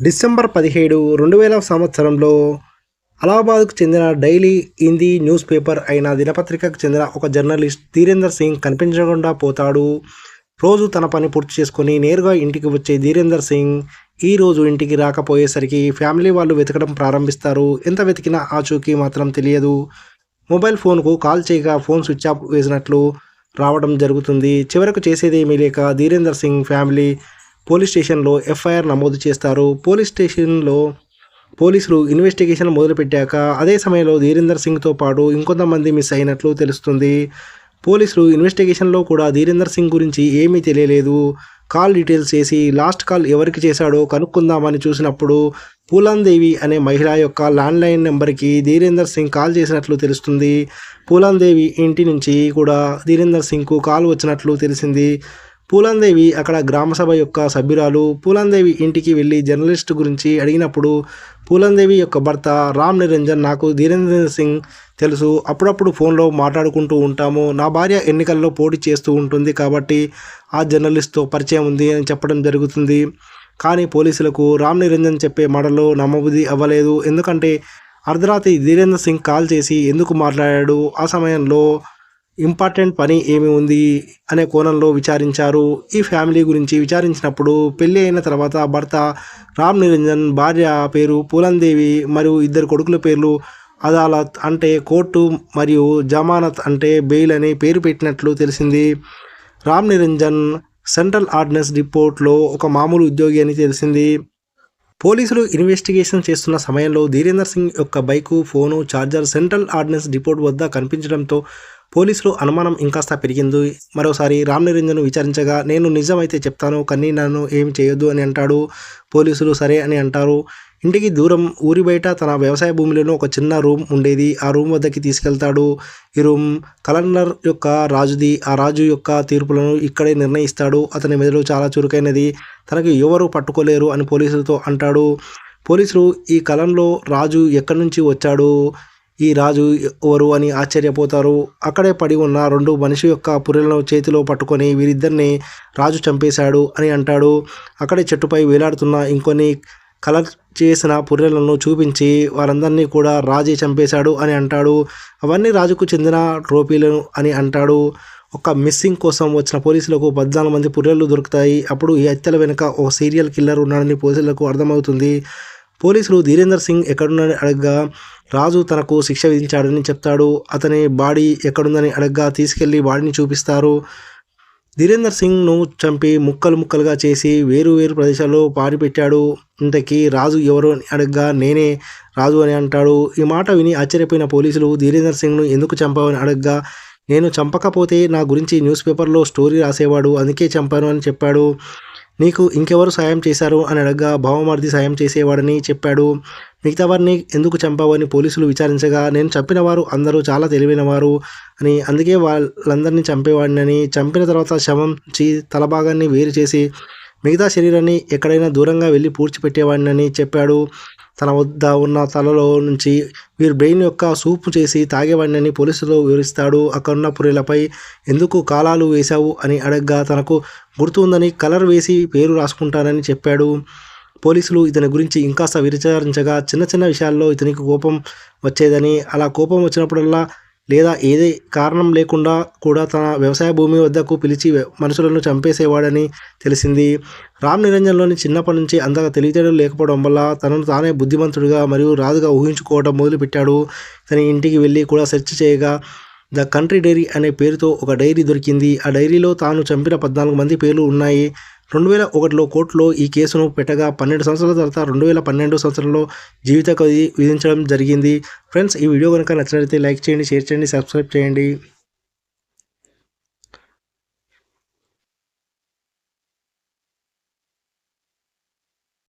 December పదిహేడు రెండు వేల సంవత్సరంలో అలహాబాద్కు చెందిన డైలీ హిందీ న్యూస్ పేపర్ అయిన దినపత్రికకు చెందిన ఒక జర్నలిస్ట్ ధీరేందర్ సింగ్ కనిపించకుండా పోతాడు. రోజు తన పని పూర్తి చేసుకొని నేరుగా ఇంటికి వచ్చే ధీరేందర్ సింగ్ ఈ రోజు ఇంటికి రాకపోయేసరికి ఫ్యామిలీ వాళ్ళు వెతకడం ప్రారంభిస్తారు. ఎంత వెతికినా ఆచూకీ మాత్రం తెలియదు. మొబైల్ ఫోన్కు కాల్ చేయగా ఫోన్ స్విచ్ ఆఫ్ వేసినట్లు రావడం జరుగుతుంది. చివరకు చేసేదేమీ లేక ధీరేందర్ సింగ్ ఫ్యామిలీ పోలీస్ స్టేషన్లో ఎఫ్ఐఆర్ నమోదు చేస్తారు. పోలీస్ స్టేషన్లో పోలీసులు ఇన్వెస్టిగేషన్ మొదలుపెట్టాక అదే సమయంలో ధీరేందర్ సింగ్తో పాటు ఇంకొంతమంది మిస్ అయినట్లు తెలుస్తుంది. పోలీసులు ఇన్వెస్టిగేషన్లో కూడా ధీరేందర్ సింగ్ గురించి ఏమీ తెలియలేదు. కాల్ డీటెయిల్స్ చేసి లాస్ట్ కాల్ ఎవరికి చేశాడో కనుక్కుందామని చూసినప్పుడు పూలాందేవి అనే మహిళ యొక్క ల్యాండ్లైన్ నెంబర్కి ధీరేందర్ సింగ్ కాల్ చేసినట్లు తెలుస్తుంది. పూలాందేవి ఇంటి నుంచి కూడా ధీరేందర్ సింగ్కు కాల్ వచ్చినట్లు తెలిసింది. పూలందేవి అక్కడ గ్రామసభ యొక్క సభ్యురాలు పూలందేవి ఇంటికి వెళ్ళి జర్నలిస్ట్ గురించి అడిగినప్పుడు పూలందేవి యొక్క భర్త రామ్ నిరంజన్ నాకు ధీరేంద్ర సింగ్ తెలుసు. అప్పుడప్పుడు ఫోన్లో మాట్లాడుకుంటూ ఉంటాము. నా భార్య ఎన్నికల్లో పోటీ చేస్తూ ఉంటుంది కాబట్టి ఆ జర్నలిస్ట్తో పరిచయం ఉంది అని చెప్పడం జరుగుతుంది. కానీ పోలీసులకు రామ్ నిరంజన్ చెప్పే మాటలు నమ్మబుద్ధి అవ్వలేదు. ఎందుకంటే అర్ధరాత్రి ధీరేంద్ర సింగ్ కాల్ చేసి ఎందుకు మాట్లాడాడు? ఆ సమయంలో ఇంపార్టెంట్ పని ఏమి ఉంది అనే కోణంలో విచారించారు. ఈ ఫ్యామిలీ గురించి విచారించినప్పుడు పెళ్ళి అయిన తర్వాత భర్త రామ్ నిరంజన్ భార్య పేరు పూలందేవి మరియు ఇద్దరు కొడుకుల పేర్లు అదాలత్ అంటే కోర్టు మరియు జమానత్ అంటే బెయిల్ అని పేరు పెట్టినట్లు తెలిసింది. రామ్ నిరంజన్ సెంట్రల్ ఆర్డినెన్స్ డిపోర్ట్లో ఒక మామూలు ఉద్యోగి అని తెలిసింది. పోలీసులు ఇన్వెస్టిగేషన్ చేస్తున్న సమయంలో ధీరేందర్ సింగ్ యొక్క bike phone charger central ordnance depot వద్ద కనిపించడంతో పోలీసులు అనుమానం ఇంకాస్త పెరిగింది. మరోసారి రామ్ నిరంజన్ విచారించగా నేను నిజమైతే చెప్తాను కానీ నన్ను ఏం చేయొద్దు అని అంటాడు. పోలీసులు సరే అని అంటారు. ఇంటికి దూరం ఊరి బయట తన వ్యవసాయ భూమిలోనూ ఒక చిన్న రూమ్ ఉండేది. ఆ రూమ్ వద్దకి తీసుకెళ్తాడు. ఈ రూమ్ కలెండర్ యొక్క రాజుది. ఆ రాజు యొక్క తీర్పులను ఇక్కడే నిర్ణయిస్తాడు. అతని మెదడు చాలా చురుకైనది. తనకు ఎవరు పట్టుకోలేరు అని పోలీసులతో అంటాడు. పోలీసులు ఈ కలంలో రాజు ఎక్కడి నుంచి వచ్చాడు? ఈ రాజు ఎవరు అని ఆశ్చర్యపోతారు. అక్కడే పడి ఉన్న రెండు మనిషి యొక్క పుర్రెలను చేతిలో పట్టుకొని వీరిద్దరిని రాజు చంపేశాడు అని అంటాడు. అక్కడే చెట్టుపై వేలాడుతున్న ఇంకొన్ని కలర్ చేసిన పుర్రెలను చూపించి వారందరినీ కూడా రాజే చంపేశాడు అని అంటాడు. అవన్నీ రాజుకు చెందిన ట్రోఫీలను అని అంటాడు. ఒక మిస్సింగ్ కోసం వచ్చిన పోలీసులకు పద్నాలుగు మంది పుర్రెలు దొరుకుతాయి. అప్పుడు ఈ హత్యల వెనుక ఒక సీరియల్ కిల్లర్ ఉన్నాడని పోలీసులకు అర్థమవుతుంది. పోలీసులు ధీరేందర్ సింగ్ ఎక్కడున్నాడని అడగగా రాజు తనకు శిక్ష విధించాడని చెప్తాడు. అతని బాడీ ఎక్కడుందని అడగ్గా తీసుకెళ్ళి బాడీని చూపిస్తారు. ధీరేందర్ సింగ్ను చంపి ముక్కలు ముక్కలుగా చేసి వేరు వేరు ప్రదేశాల్లో పారిపెట్టాడు. ఇంతకీ రాజు ఎవరు అని అడగ్గా నేనే రాజు అని అంటాడు. ఈ మాట విని ఆశ్చర్యపోయిన పోలీసులు ధీరేందర్ సింగ్ను ఎందుకు చంపావని అడగ్గా నేను చంపకపోతే నా గురించి న్యూస్ పేపర్లో స్టోరీ రాసేవాడు అందుకే చంపాను అని చెప్పాడు. నీకు ఇంకెవరు సాయం చేశారు? అని అడగ్గా భావమర్ది సాయం చేసేవాడని చెప్పాడు. మిగతా వారిని ఎందుకు చంపావని పోలీసులు విచారించగా నేను చంపిన వారు అందరూ చాలా తెలివైన వారు అని. అందుకే వాళ్ళందరినీ చంపేవాడినని. చంపిన తర్వాత శవం చీ తల భాగాన్ని వేరు చేసి మిగతా శరీరాన్ని ఎక్కడైనా దూరంగా వెళ్ళి పూడ్చిపెట్టేవాడినని చెప్పాడు. తన వద్ద ఉన్న తలలో నుంచి వీరు బ్రెయిన్ యొక్క సూపు చేసి తాగేవాడిని పోలీసులు వివరిస్తాడు. అక్కడున్న పురిలపై ఎందుకు కాలాలు వేశావు? అని అడగ్గా తనకు గుర్తు ఉందని కలర్ వేసి పేరు రాసుకుంటానని చెప్పాడు. పోలీసులు ఇతని గురించి ఇంకాస్త విచారించగా చిన్న చిన్న విషయాల్లో ఇతనికి కోపం వచ్చేదని. అలా కోపం వచ్చినప్పుడల్లా లేదా ఏదే కారణం లేకుండా కూడా తన వ్యవసాయ భూమి వద్దకు పిలిచి మనుషులను చంపేసేవాడని తెలిసింది. రామ్ నిరంజన్లోని చిన్నప్పటి నుంచి అంతగా తెలివితేటలు లేకపోవడం వల్ల తనను తానే బుద్ధిమంతుడిగా మరియు రాజుగా ఊహించుకోవడం మొదలుపెట్టాడు. తన ఇంటికి వెళ్ళి కూడా సెర్చ్ చేయగా ద కంట్రీ డైరీ అనే పేరుతో ఒక డైరీ దొరికింది. ఆ డైరీలో తాను చంపిన పద్నాలుగు మంది పేర్లు ఉన్నాయి. రెండు వేల ఒకటిలో కోర్టులో ఈ కేసును పెట్టగా పన్నెండు సంవత్సరాల తర్వాత రెండు వేల పన్నెండు సంవత్సరంలో జీవిత విధించడం జరిగింది. ఫ్రెండ్స్ ఈ వీడియో కనుక నచ్చినట్లయితే లైక్ చేయండి షేర్ చేయండి సబ్స్క్రైబ్ చేయండి.